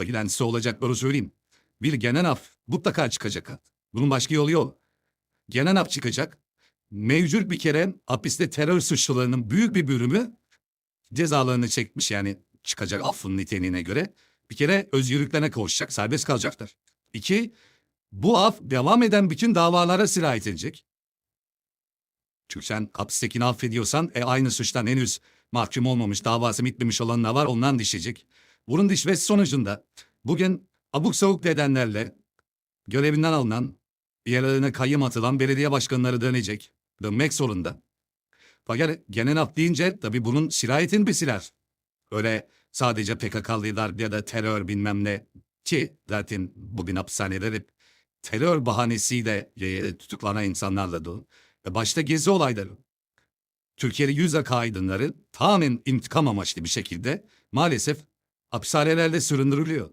Beklentisi olacak doğru söyleyeyim. Bir genel af mutlaka çıkacak. Bunun başka yolu yok. Genel af çıkacak. Mevcut bir kere hapiste terör suçlularının büyük bir bölümü cezalarını çekmiş yani çıkacak affın niteliğine göre. Bir kere özgürlüklerine kavuşacak, serbest kalacaklar. İki, bu af devam eden bütün davalara sirayet edecek. Çünkü sen hapistekini affediyorsan e, aynı suçtan henüz mahkum olmamış, davası bitmemiş olanlar var ondan düşecek. Bunun düşmesi sonucunda bugün abuk sabuk nedenlerle görevinden alınan, yerlerine kayyım atılan belediye başkanları dönecek. Dönmek zorunda. Fakat genel af deyince tabii bunun sirayetin bir siler. Öyle sadece PKK'lılar ya da terör bilmem ne ki zaten bugün hapishaneler hep terör bahanesiyle e, tutuklanan insanlarla dolu. Ve başta gezi olayları. Türkiye'li yüz ak aydınları tamamen intikam amaçlı bir şekilde maalesef hapishanelerde süründürülüyor.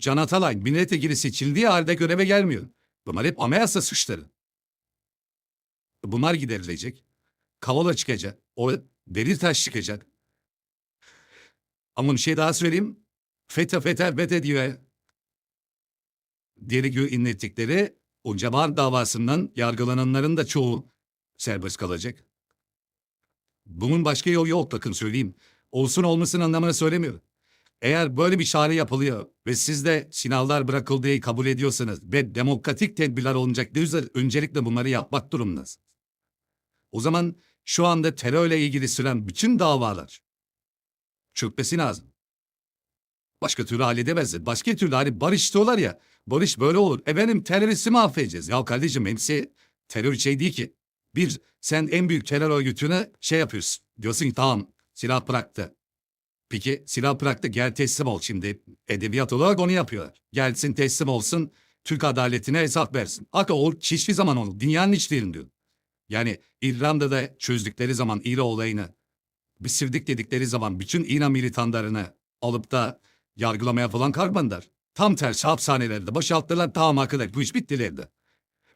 Can Atalay milletvekili seçildiği halde göreve gelmiyor. Bunlar hep anayasa suçları. Bunlar giderilecek. Kavala çıkacak. O Demirtaş çıkacak. Ama bir şey daha söyleyeyim. FETÖ, FETÖ, FETÖ diyor. Diğeri göğü inlettikleri o Cemal davasından yargılananların da çoğu serbest kalacak. Bunun başka yolu yok bakın söyleyeyim. Olsun olmasın anlamına söylemiyor. Eğer böyle bir çare yapılıyor ve siz de sınavlar bırakıldığı kabul ediyorsanız ve demokratik tedbirler olacak diyorsanız öncelikle bunları yapmak durumundasınız. O zaman şu anda terörle ilgili süren bütün davalar çökmesi lazım. Başka türlü halledemezler. Başka türlü hani barış diyorlar ya. Barış böyle olur. Efendim teröristi mi affedeceğiz? Ya kardeşim hepsi terör şey değil ki. Bir, sen en büyük terör örgütüne şey yapıyorsun. Diyorsun ki tamam silah bıraktı. Peki silah bıraktı gel teslim ol şimdi. Edebiyat olarak onu yapıyorlar. Gelsin teslim olsun Türk adaletine hesap versin. Hatta o hiçbir zaman olur. Dünyanın hiçbirinde diyor. Yani İrlanda'da çözdükleri zaman İra olayını bitirdik dedikleri zaman bütün İran militanlarını alıp da yargılamaya falan kalkmadılar. Tam tersi hapishanelerde boşalttılar tamam arkadaş bu iş bitti derdi.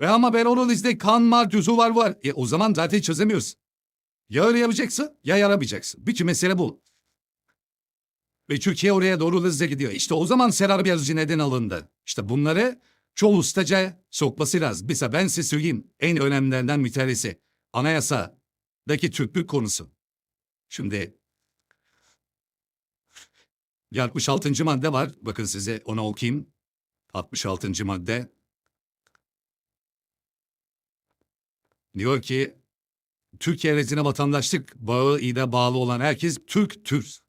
Ve ama ben onun izde kan var, cüzü var var. E, o zaman zaten çözemiyoruz. Ya öyle yapacaksın ya yaramayacaksın. Bütün mesele bu. Ve Türkiye oraya doğru hızla gidiyor. İşte o zaman Serar Yazıcı neden alındı? İşte bunları çoğu ustaca sokması lazım. Mesela ben size söyleyeyim en önemlilerinden bir tanesi. Anayasadaki Türklük konusu. Şimdi 66. madde var. Bakın size onu okuyayım. 66. madde. Diyor ki Türkiye Devleti'ne vatandaşlık bağı ile bağlı olan herkes Türk Türk.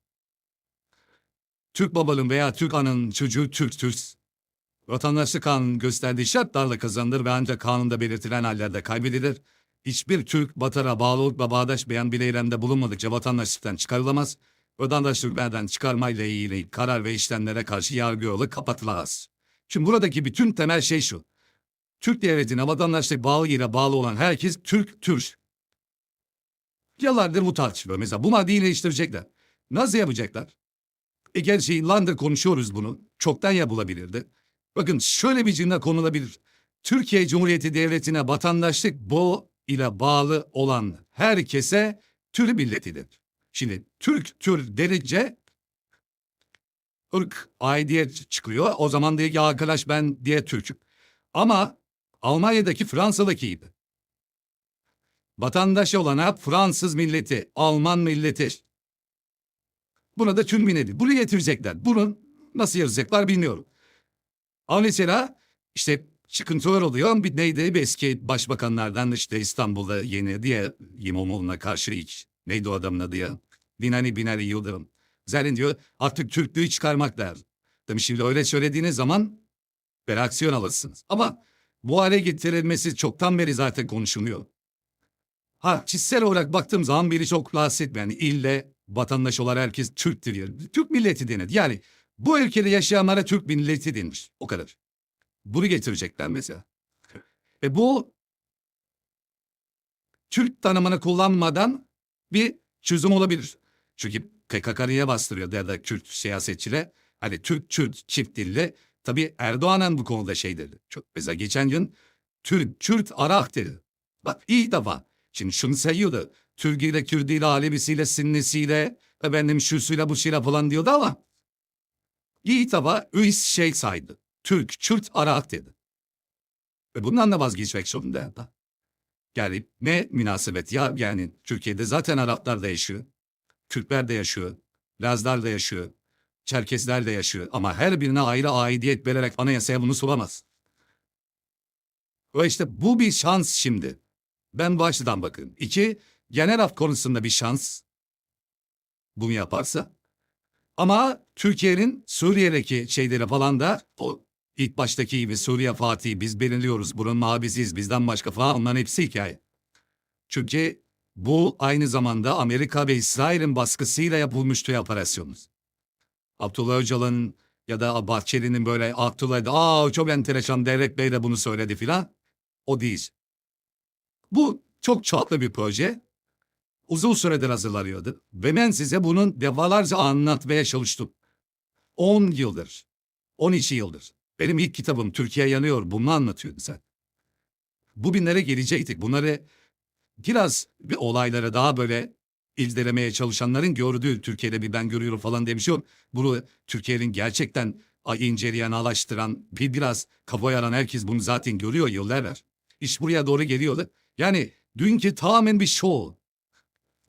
Türk babanın veya Türk ananın çocuğu Türk Türk. Vatandaşlık kanunun gösterdiği şartlarla kazanılır ve ancak kanunda belirtilen hallerde kaybedilir. Hiçbir Türk vatana bağlı olup ve bağdaşmayan bir eylemde bulunmadıkça vatandaşlıktan çıkarılamaz. Vatandaşlıklardan çıkarmayla ilgili karar ve işlemlere karşı yargı yolu kapatılamaz. Şimdi buradaki bütün temel şey şu. Türk devletine vatandaşlık bağlı ile bağlı olan herkes Türk, Türk. Yıllardır bu tartışılıyor. Mesela bu maddeyi değiştirecekler. Nasıl yapacaklar? E gerçi yıllardır konuşuyoruz bunu. Çoktan yapılabilirdi. Bakın şöyle bir cümle konulabilir. Türkiye Cumhuriyeti Devleti'ne vatandaşlık bu ile bağlı olan herkese Türk milletidir. Şimdi Türk tür derince ırk aidiyet çıkıyor. O zaman diyor ki arkadaş ben diye Türk'üm. Ama Almanya'daki Fransa'dakiydi. Vatandaşı olana Fransız milleti, Alman milleti. Buna da Türk milleti. Bunu getirecekler. Bunu nasıl yazacaklar bilmiyorum. Ama mesela işte çıkıntılar oluyor. Bir neydi bir eski başbakanlardan işte İstanbul'da yeni diye İmamoğlu'na karşı ilk neydi o adamın adı ya? Binali Binali Yıldırım. Zaten diyor artık Türklüğü çıkarmak lazım. Demiş şimdi öyle söylediğiniz zaman bir aksiyon alırsınız. Ama bu hale getirilmesi çoktan beri zaten konuşuluyor. Ha kişisel olarak baktığım zaman biri çok rahatsız etmeyen ille vatandaş olan herkes Türktür. diyor. Türk milleti denir. Yani bu ülkede yaşayanlara Türk milleti denmiş. O kadar. Bunu getirecekler mesela. Ve bu Türk tanımını kullanmadan bir çözüm olabilir. Çünkü niye bastırıyor ya da Kürt siyasetçiler? Hani Türk, Kürt çift dilli. Tabii Erdoğan'ın bu konuda şey dedi. Çok, mesela geçen gün Türk, Kürt, Arak dedi. Bak iyi defa. Şimdi şunu sayıyordu. Türk'iyle, Kürdiyle, Alevisiyle, Sinnisiyle, efendim şusuyla, bu şeyle falan diyordu ama Yiğit Hava üis şey saydı. Türk, Kürt, Arap dedi. Ve bundan da vazgeçmek zorunda. da. Yani ne münasebet ya yani Türkiye'de zaten Araplar da yaşıyor. Kürtler de yaşıyor. Lazlar da yaşıyor. Çerkesler de yaşıyor. Ama her birine ayrı aidiyet vererek anayasaya bunu sulamaz. Ve işte bu bir şans şimdi. Ben bu açıdan bakın. İki, genel af konusunda bir şans. Bunu yaparsa. Ama Türkiye'nin Suriye'deki şeyleri falan da o ilk baştaki gibi Suriye Fatih'i biz belirliyoruz. Bunun mabisiyiz bizden başka falan onların hepsi hikaye. Çünkü bu aynı zamanda Amerika ve İsrail'in baskısıyla yapılmış bir operasyonuz. Abdullah Öcalan'ın ya da Bahçeli'nin böyle Abdullah'da aa çok enteresan Devlet Bey de bunu söyledi filan. O değil. Bu çok çatlı bir proje. Uzun süredir hazırlanıyordu. Ve ben size bunun defalarca anlatmaya çalıştım. 10 yıldır, 12 yıldır. Benim ilk kitabım Türkiye Yanıyor bunu anlatıyordu sen. Bu binlere gelecektik. Bunları biraz bir olaylara daha böyle izlemeye çalışanların gördüğü Türkiye'de bir ben görüyorum falan demiş yok. Bunu Türkiye'nin gerçekten inceleyen, alaştıran, bir biraz kafa yaran herkes bunu zaten görüyor yıllardır. İş buraya doğru geliyordu. Yani dünkü tamamen bir show.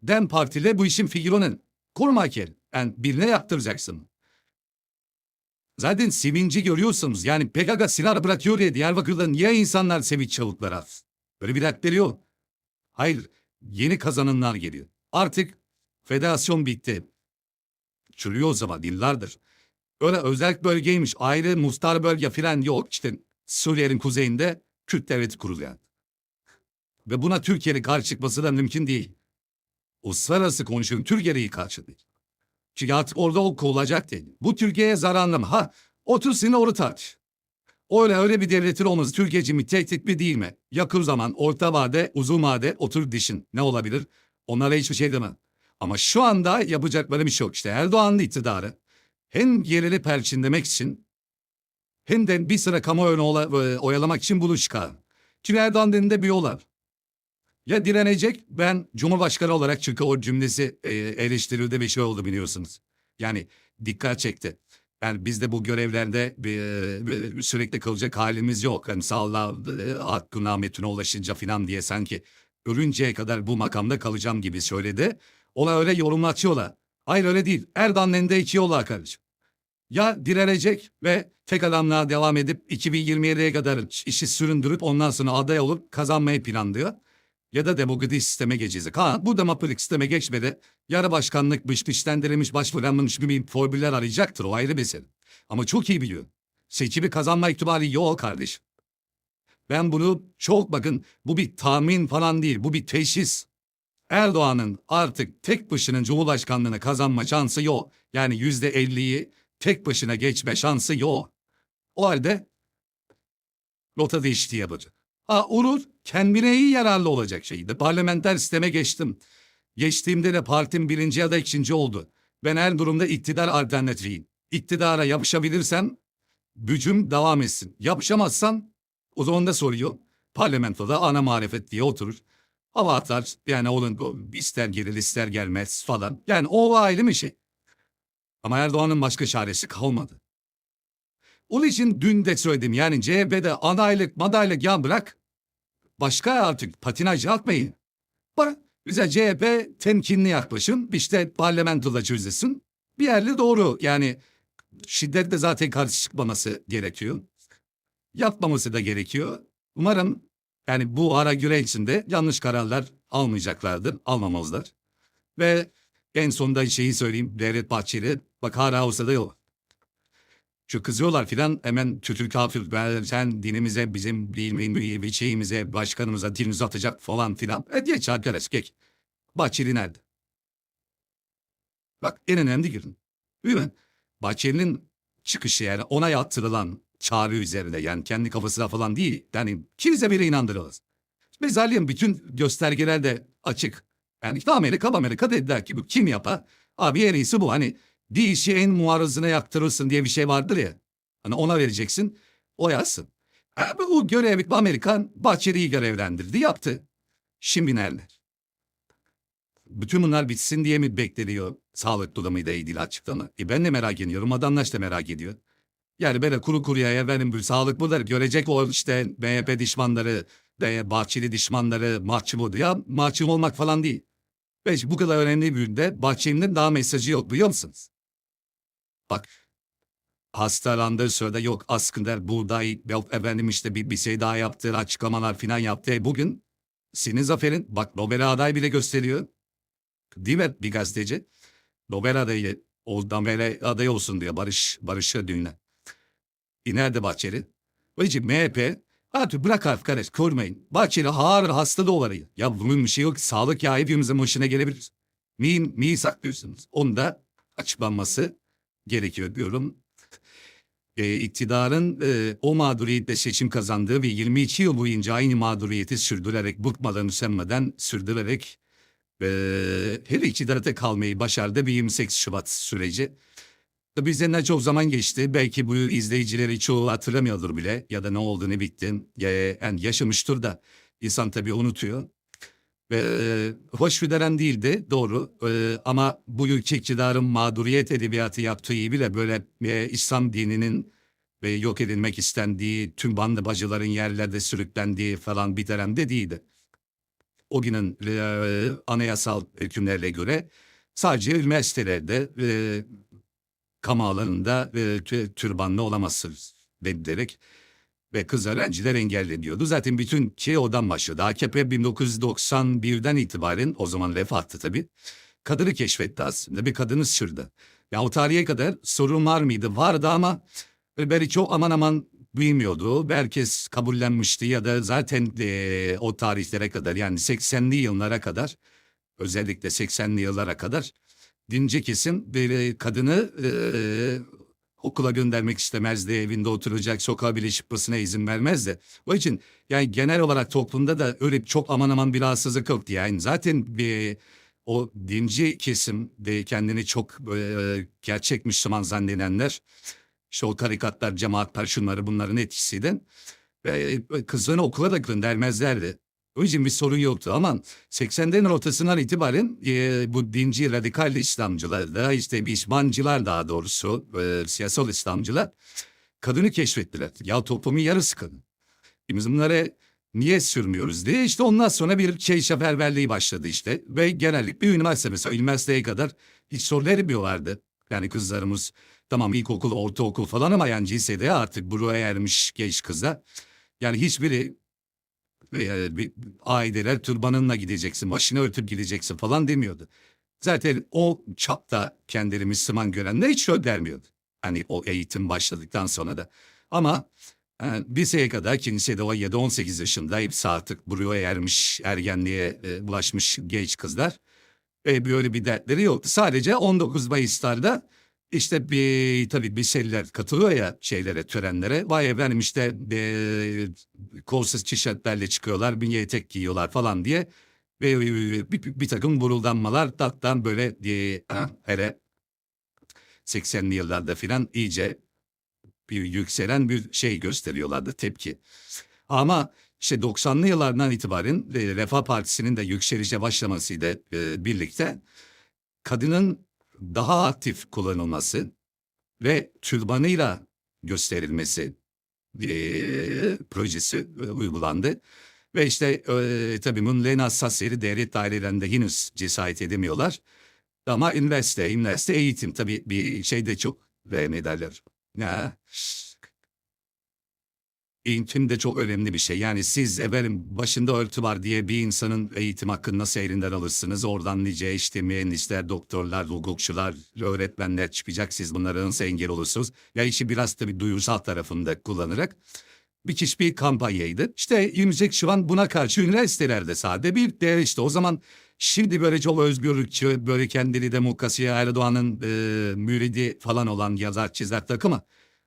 Dem Parti'yle bu işin figürünün. Kurmaker. Yani birine yaptıracaksın. Zaten sevinci görüyorsunuz. Yani PKK silah bırakıyor diye Diyarbakır'da niye insanlar sevinç çabuklar az? Böyle bir dertleri yok. Hayır, yeni kazananlar geliyor. Artık federasyon bitti. Çürüyor o zaman yıllardır. Öyle özel bölgeymiş, ayrı mustar bölge falan yok. İşte Suriye'nin kuzeyinde Kürt devleti kuruluyor. Ve buna Türkiye'nin karşı çıkması da mümkün değil. Uluslararası konuşuyorum, Türkiye'yi karşı değil. Çünkü artık orada o olacak değil. Bu Türkiye'ye zararlı mı? Ha, otur seni orada tartış. Öyle öyle bir devletin olması Türkiye için bir tehdit mi değil mi? Yakın zaman, orta vade, uzun vade otur dişin. Ne olabilir? Onlara hiçbir şey demem. Ama şu anda yapacakları bir şey yok. İşte Erdoğan'ın iktidarı hem yerini perçinlemek için hem de bir sıra kamuoyunu e, oyalamak için bunu çıkar. Çünkü Erdoğan dediğinde bir yol var. Ya direnecek ben Cumhurbaşkanı olarak çünkü o cümlesi e, eleştirildi ve şey oldu biliyorsunuz. Yani dikkat çekti. Yani biz de bu görevlerde e, e, sürekli kalacak halimiz yok. Yani sağ Allah e, hakkın ahmetine ulaşınca falan diye sanki ölünceye kadar bu makamda kalacağım gibi söyledi. Ona öyle yorumlatıyorlar. Hayır öyle değil. Erdoğan'ın elinde iki yol var kardeşim. Ya direnecek ve tek adamlığa devam edip 2027'ye kadar işi süründürüp ondan sonra aday olup kazanmayı planlıyor. Ya da demokratik sisteme geçecek. Ha bu demokratik sisteme geçmedi. Yarı başkanlıkmış, güçlendirilmiş, başvuranmış bir formüller arayacaktır. O ayrı mesele. Ama çok iyi biliyor. Seçimi kazanma ihtimali yok kardeşim. Ben bunu çok bakın bu bir tahmin falan değil. Bu bir teşhis. Erdoğan'ın artık tek başına Cumhurbaşkanlığını kazanma şansı yok. Yani yüzde elliyi tek başına geçme şansı yok. O halde rota değişikliği yapacak. Ha olur kendine iyi yararlı olacak şeydi. Parlamenter sisteme geçtim. Geçtiğimde de partim birinci ya da ikinci oldu. Ben her durumda iktidar alternatifiyim. İktidara yapışabilirsem gücüm devam etsin. Yapışamazsam o zaman da soruyor. Parlamentoda ana muhalefet diye oturur. Hava atar yani onun ister gelir ister gelmez falan. Yani o ayrı bir şey. Ama Erdoğan'ın başka çaresi kalmadı. Onun için dün de söyledim yani CHP'de adaylık madaylık ya bırak. Başka artık patinaj atmayın. Bana bize CHP temkinli yaklaşın. İşte parlamentoda çözülsün. Bir yerli doğru yani şiddetle zaten karşı çıkmaması gerekiyor. Yapmaması da gerekiyor. Umarım yani bu ara güre içinde yanlış kararlar almayacaklardır, almamazlar. Ve en sonunda şeyi söyleyeyim, Devlet Bahçeli, bak hala olsa da yok. Şu kızıyorlar filan hemen Türk kafir ben sen dinimize bizim bir şeyimize başkanımıza dilinizi atacak falan filan. E geç arkadaş geç. Bahçeli nerede? Bak en önemli girin. Mi? Bahçeli'nin çıkışı yani ona yaptırılan çağrı üzerine yani kendi kafasına falan değil. Yani kimse bile inandırılır. Zaten bütün göstergeler de açık. Yani işte Amerika Amerika dediler ki bu kim yapar? Abi en iyisi bu hani dişi en muarızına yaptırırsın diye bir şey vardır ya. Hani ona vereceksin o yazsın. Abi o görevi Amerikan Bahçeli'yi görevlendirdi yaptı. Şimdi nerede? Bütün bunlar bitsin diye mi bekleniyor? sağlık durumuyla ilgili açıklama. E ben de merak ediyorum, vatandaş da merak ediyor. Yani böyle kuru kuruya efendim bu sağlık bunları görecek o işte MHP düşmanları, Bahçeli düşmanları mahcup oldu. Ya mahcup olmak falan değil. Ve bu kadar önemli bir günde Bahçeli'nin daha mesajı yok biliyor musunuz? Bak hastalandığı sırada yok askınder, buğday, yok efendim işte bir, bir şey daha yaptı, açıklamalar falan yaptı. E bugün senin zaferin bak Nobel aday bile gösteriyor. Değil mi bir gazeteci? Nobel adayı, o Nobel aday olsun diye Barış, Barış'a düğüne. E nerede Bahçeli? İçin MHP Artık bırak arkadaş kormayın. Bahçeli ağır hasta da olayı. Ya bunun bir şey yok. Sağlık ya hepimizin başına gelebilir. Neyi, neyi saklıyorsunuz? Onun da açıklanması gerekiyor diyorum. E, iktidarın e, o mağduriyetle seçim kazandığı ve 22 yıl boyunca aynı mağduriyeti sürdürerek, bıkmadan, üsenmeden sürdürerek e, her iktidarda kalmayı başardı bir 28 Şubat süreci. Tabii üzerinden çok zaman geçti. Belki bu izleyicileri çoğu hatırlamıyordur bile ya da ne oldu ne bitti. Ya, yani yaşamıştır da insan tabii unutuyor. Ve e, hoş bir dönem değildi doğru E, ama bu ülke iktidarın mağduriyet edebiyatı yaptığı bile böyle e, İslam dininin ve yok edilmek istendiği tüm bandı bacıların yerlerde sürüklendiği falan bir dönemde değildi. O günün e, anayasal hükümlerle göre sadece üniversitelerde e, kamu alanında e, tü- türbanlı olamazsınız dedilerek ve kız öğrenciler engelleniyordu. Zaten bütün şey oradan başladı. AKP 1991'den itibaren o zaman refahtı tabii. Kadını keşfetti aslında. Bir kadını sürdü. Ya o tarihe kadar sorun var mıydı? Vardı ama böyle çok aman aman bilmiyordu. Herkes kabullenmişti ya da zaten e, o tarihlere kadar yani 80'li yıllara kadar özellikle 80'li yıllara kadar dinci kesim böyle kadını e, okula göndermek istemezdi. Evinde oturacak, sokağa bile çıkmasına izin vermezdi. O için yani genel olarak toplumda da öyle çok aman aman bir rahatsızlık yoktu. Yani zaten bir o dinci kesim de kendini çok e, gerçek Müslüman zannedenler işte o tarikatlar, cemaatler şunları bunların etkisiyle ve kızlarını okula da göndermezlerdi. O yüzden bir sorun yoktu ama 80'lerin ortasından itibaren e, bu dinci radikal İslamcılar da işte İsmancılar daha doğrusu e, siyasal İslamcılar kadını keşfettiler. Ya toplumun yarısı kadın. Biz bunlara niye sürmüyoruz diye işte ondan sonra bir şey seferberliği başladı işte. Ve genellikle bir üniversite mesela üniversiteye kadar hiç soru vermiyorlardı. Yani kızlarımız tamam ilkokul, ortaokul falan ama yani lisede artık buraya ermiş genç kızlar. Yani hiçbiri veya bir aileler türbanınla gideceksin, başını örtüp gideceksin falan demiyordu. Zaten o çapta kendini Müslüman görenler hiç şöyle dermiyordu. Hani o eğitim başladıktan sonra da. Ama e, liseye kadar kilisede o 7-18 yaşında hepsi artık buraya ermiş, ergenliğe e, bulaşmış genç kızlar. Ve böyle bir dertleri yoktu. Sadece 19 Mayıs'larda işte bir tabii bir şeyler katılıyor ya şeylere, törenlere. Vay efendim işte e, kolsuz tişörtlerle çıkıyorlar, bir etek giyiyorlar falan diye. Ve e, bir, bir, bir takım buruldanmalar tattan böyle e, hele 80'li yıllarda filan iyice bir yükselen bir şey gösteriyorlardı tepki. Ama işte 90'lı yıllardan itibaren e, Refah Partisi'nin de yükselişe başlamasıyla e, birlikte kadının daha aktif kullanılması ve türbanıyla gösterilmesi e, projesi e, uygulandı. Ve işte e, tabii bunun en hassas yeri devlet dairelerinde henüz cesaret edemiyorlar. Ama üniversite, üniversite eğitim tabii bir şey de çok ve ne derler. Eğitim de çok önemli bir şey. Yani siz efendim başında örtü var diye bir insanın eğitim hakkını nasıl elinden alırsınız? Oradan nice işte mühendisler, doktorlar, hukukçular, öğretmenler çıkacak. Siz bunlara nasıl engel olursunuz? Ya işi biraz tabii duyusal tarafında kullanarak müthiş bir kampanyaydı. İşte 28 Şubat buna karşı üniversitelerde sade bir de işte o zaman şimdi böyle çok özgürlükçü, böyle kendini demokrasi Erdoğan'ın e, müridi falan olan yazar çizer takımı.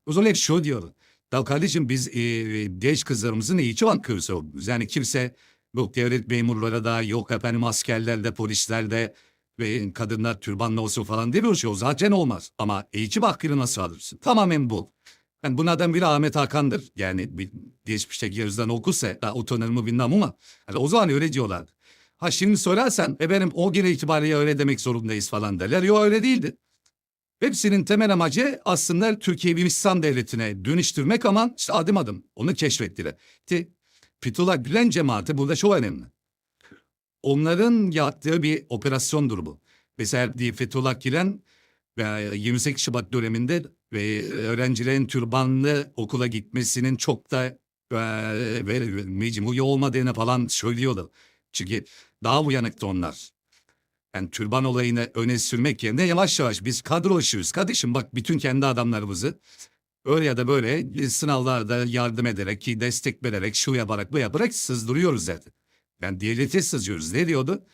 O zaman hep şu diyor. Ya kardeşim biz e, genç kızlarımızın eğitim hakkı savunuyoruz. Yani kimse yok devlet memurlara da yok efendim askerlerde, polislerde ve kadınlar türbanlı olsun falan demiyor ki o zaten olmaz. Ama eğitim hakkını nasıl alırsın? Tamamen bu. Yani bunlardan biri Ahmet Hakan'dır. Yani bir geçmişte gözden okursa da utanır mı bilmem ama yani o zaman öyle diyorlar. Ha şimdi sorarsan efendim o gün itibariyle öyle demek zorundayız falan derler. Yok öyle değildi. Hepsinin temel amacı aslında Türkiye'yi bir İslam devletine dönüştürmek ama işte adım adım onu keşfettiler. Ti, Fethullah Gülen cemaati burada çok önemli. Onların yaptığı bir operasyon durumu. Mesela Fethullah Gülen ve 28 Şubat döneminde ve öğrencilerin türbanlı okula gitmesinin çok da e, ve mecburi olmadığını falan söylüyordu. Çünkü daha uyanıktı onlar. Yani türban olayını öne sürmek yerine yavaş yavaş biz kadrolaşıyoruz. Kardeşim bak bütün kendi adamlarımızı öyle ya da böyle sınavlarda yardım ederek ki destek vererek şu yaparak bu yaparak sızdırıyoruz zaten. Yani devlete sızıyoruz. Ne diyordu?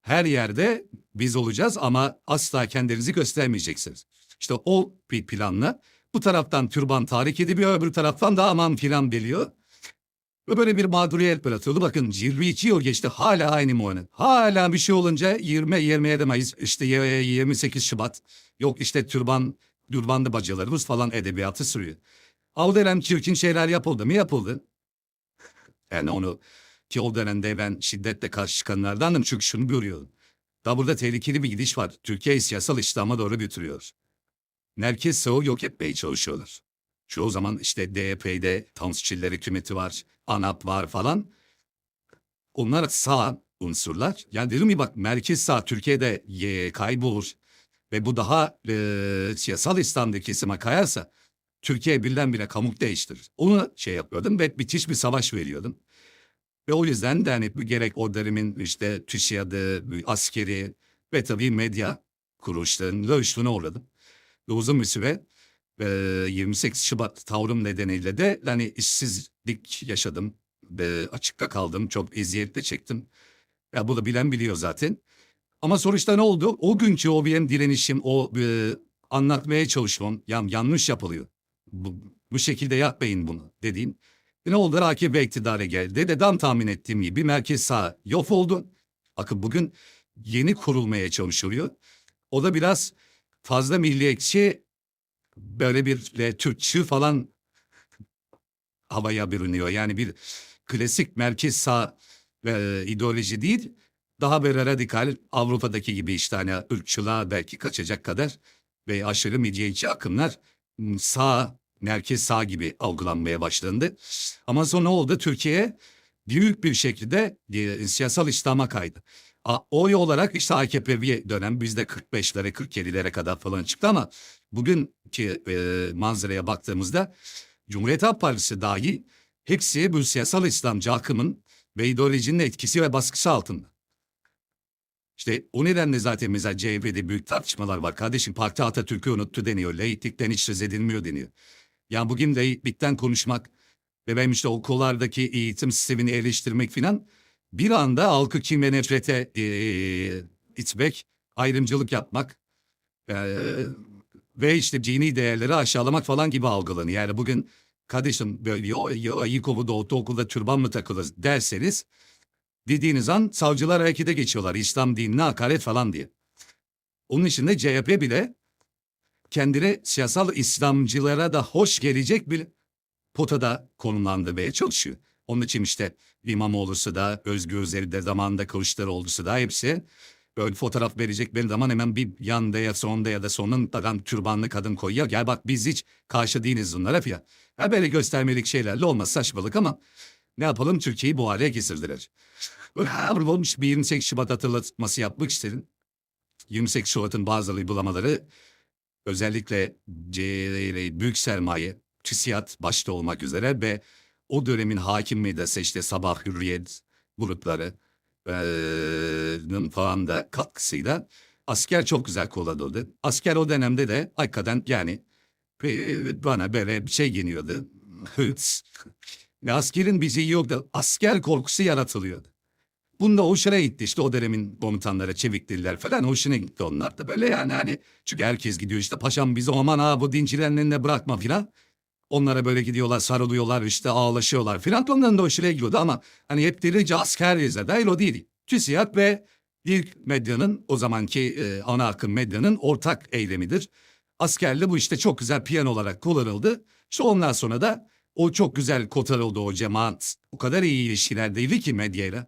Her yerde biz olacağız ama asla kendinizi göstermeyeceksiniz. İşte o bir planla bu taraftan türban tahrik ediliyor öbür taraftan da aman filan geliyor. Ve böyle bir mağduriyet yaratıyordu. Bakın 22 yıl geçti hala aynı muayene. Hala bir şey olunca 20 27 Mayıs işte y- 28 Şubat yok işte türban türbanlı bacılarımız falan edebiyatı sürüyor. O çirkin şeyler yapıldı mı yapıldı. Yani onu ki o dönemde ben şiddetle karşı çıkanlardandım çünkü şunu görüyorum. Da burada tehlikeli bir gidiş var. Türkiye siyasal İslam'a doğru götürüyor. Merkez sağı yok etmeye çalışıyorlar. Çoğu zaman işte DYP'de Tansiçiller hükümeti var, ANAP var falan. Onlar sağ unsurlar. Yani dedim ya bak merkez sağ Türkiye'de ye, kaybolur. Ve bu daha e, siyasal İslam'daki kesime kayarsa Türkiye birdenbire kamuk değiştirir. Onu şey yapıyordum ve bitiş bir savaş veriyordum. Ve o yüzden de hani gerek o dönemin işte TÜSİAD'ı, askeri ve tabii medya kuruluşlarının üstüne uğradım. Ve uzun bir süre e, 28 Şubat tavrım nedeniyle de hani işsizlik yaşadım. Ve açıkta kaldım. Çok eziyet de çektim. Ya bu da bilen biliyor zaten. Ama sonuçta ne oldu? O günkü o benim direnişim, o e, anlatmaya çalışmam yan, yanlış yapılıyor. Bu, bu şekilde yapmayın bunu dediğim. E ne oldu? AKP iktidara geldi. Dedem tahmin ettiğim gibi merkez sağ yok oldu. Bakın bugün yeni kurulmaya çalışılıyor. O da biraz fazla milliyetçi böyle bir e, Türkçü falan havaya bürünüyor. Yani bir klasik merkez sağ e, ideoloji değil. Daha böyle radikal Avrupa'daki gibi işte hani ırkçılığa belki kaçacak kadar ve aşırı milliyetçi akımlar m, sağ, merkez sağ gibi algılanmaya başlandı. Ama sonra oldu? Türkiye büyük bir şekilde e, siyasal İslam'a kaydı. A, oy olarak işte AKP bir dönem bizde 45'lere 47'lere kadar falan çıktı ama bugünkü e, manzaraya baktığımızda Cumhuriyet Halk Partisi dahi hepsi bu siyasal İslamcı akımın ve ideolojinin etkisi ve baskısı altında. İşte o nedenle zaten mesela CHP'de büyük tartışmalar var. Kardeşim parti Atatürk'ü unuttu deniyor. Laiklikten hiç söz edilmiyor deniyor. Yani bugün laiklikten konuşmak ve benim işte okullardaki eğitim sistemini eleştirmek filan bir anda halkı kin ve nefrete eee, itmek, ayrımcılık yapmak eee, ve işte dini değerleri aşağılamak falan gibi algılanıyor. Yani bugün kardeşim böyle yo- Ayıkova'da ortaokulda türban mı takılır derseniz dediğiniz an savcılar harekete geçiyorlar. İslam dinine hakaret falan diye. Onun için de CHP bile kendini siyasal İslamcılara da hoş gelecek bir potada konumlandırmaya çalışıyor. Onun için işte İmamoğlu'su da, Özgür Özel'i de zamanında Kılıçdaroğlu'su da hepsi böyle fotoğraf verecek bir zaman hemen bir yanda ya sonda ya da sonundan türbanlı kadın koyuyor. Gel bak biz hiç karşı değiliz bunlara filan. Ya böyle göstermelik şeylerle olmaz saçmalık ama ne yapalım Türkiye'yi bu hale getirdiler. Böyle olmuş bir 28 Şubat hatırlatması yapmak istedim. 28 Şubat'ın bazı uygulamaları özellikle C- büyük sermaye, TÜSİAD başta olmak üzere ve o dönemin hakim medyası işte Sabah Hürriyet grupları eee, falan da katkısıyla asker çok güzel kullanıldı. Asker o dönemde de hakikaten yani e, bana böyle bir şey geliyordu. Askerin bir şeyi yoktu. Asker korkusu yaratılıyordu. Bunda hoşuna gitti işte o dönemin komutanları çevikliler falan hoşuna gitti onlar da böyle yani hani çünkü herkes gidiyor işte paşam bizi aman ha bu dincilerin eline bırakma filan. Onlara böyle gidiyorlar sarılıyorlar işte ağlaşıyorlar filan onların da hoşuna gidiyordu ama hani hep delice asker yazar değil o değil. TÜSİAD ve ilk medyanın o zamanki e, ana akım medyanın ortak eylemidir. Askerli bu işte çok güzel piyan olarak kullanıldı. İşte ondan sonra da o çok güzel kotarıldı o cemaat. O kadar iyi ilişkilerdeydi ki medyayla.